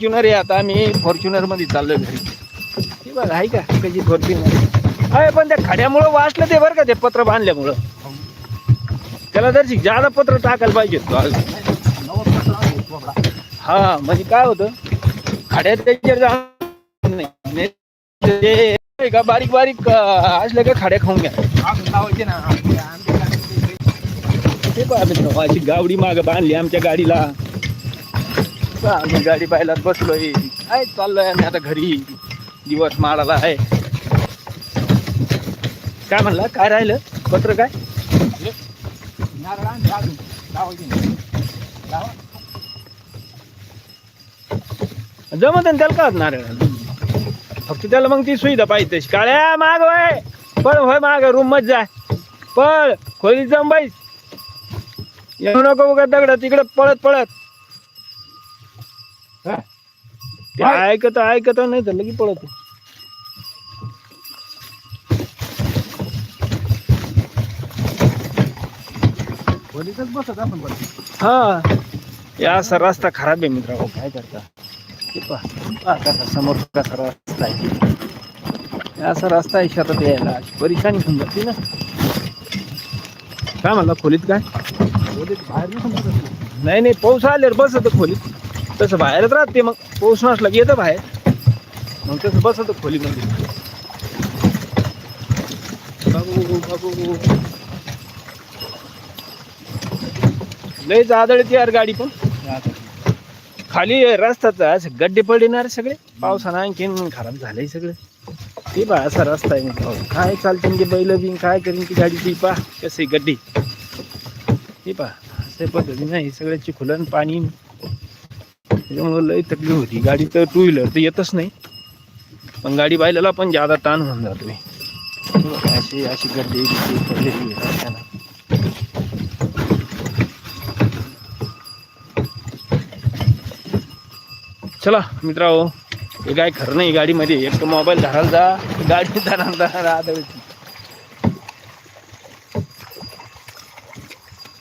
Fortuner आहे आता आम्ही फॉर्च्युनरमध्ये चाललोय घरी. ती बघ आहे का? कशी फॉर्च्युनर अरे पण त्या खड्यामुळं वाचलं ते बरं का ते पत्र बांधल्यामुळं? त्याला जर जादा पत्र टाकायला पाहिजे तो हा म्हणजे काय होतं? खड्यात त्याच्यावर जा- नाही का बारीक बारीक असल्या का खड्या खाऊन घ्या. ते पण मित्र अशी गावडी माग बांधली आमच्या गाडीला. आम्ही गाडी पाहिला बसलोय. काय चाललोय आम्ही आता घरी? दिवस माळाला आहे. काय म्हणला? काय राहिलं? पत्र काय? जमत ना त्याला का नारळ फक्त त्याला मग ती सुविधा पाहिजे तशी. काळ्या माग वय. पळ होय माग. रूममध्ये जाय पळ खोली जम बाईस येऊ नको उगा दगड तिकडे पळत पळत. ते ऐकत ऐकत नाही तर लगी पळत. बसत आपण हा. या असा रस्ता खराब आहे मित्र काय करता? हे पहा. पहा कसा समोर कसा रस्ता आहे. असा रस्ता आहे शेतात यायला. परेशानी होऊन जाते ना? काय म्हणला खोलीत काय? बाहेर नाही नाही नाही पाऊस आल्यावर बसत खोलीत. तसं बाहेरच राहते मग. पाऊस नसला की येतं बाहेर. मग तसं बसत खोलीमध्ये बाबू बाबू लय आदळते यार गाडी पण. खाली रस्ताच असं गड्डे पडणार सगळे. पावसानं आणखीन खराब झालंय सगळं. ते बा असा रस्ता आहे मित्र काय चालते म्हणजे की बैल बिन काय करीन की गाडी? ती पा कसे गड्डी. ते पा असे पद्धतीने नाही सगळं चिखुलन पाणी त्याच्यामुळं लय तकलीफ होती. गाडी तर टू व्हीलर तर येतच नाही. पण गाडी बायलाला पण जादा ताण होऊन जातो. हे अशी अशी गड्डे पडलेली आहे. चला मित्रांनो हे काय खरं नाही. गाडीमध्ये एक तर मोबाईल धरायला जा गाडी धरायला जा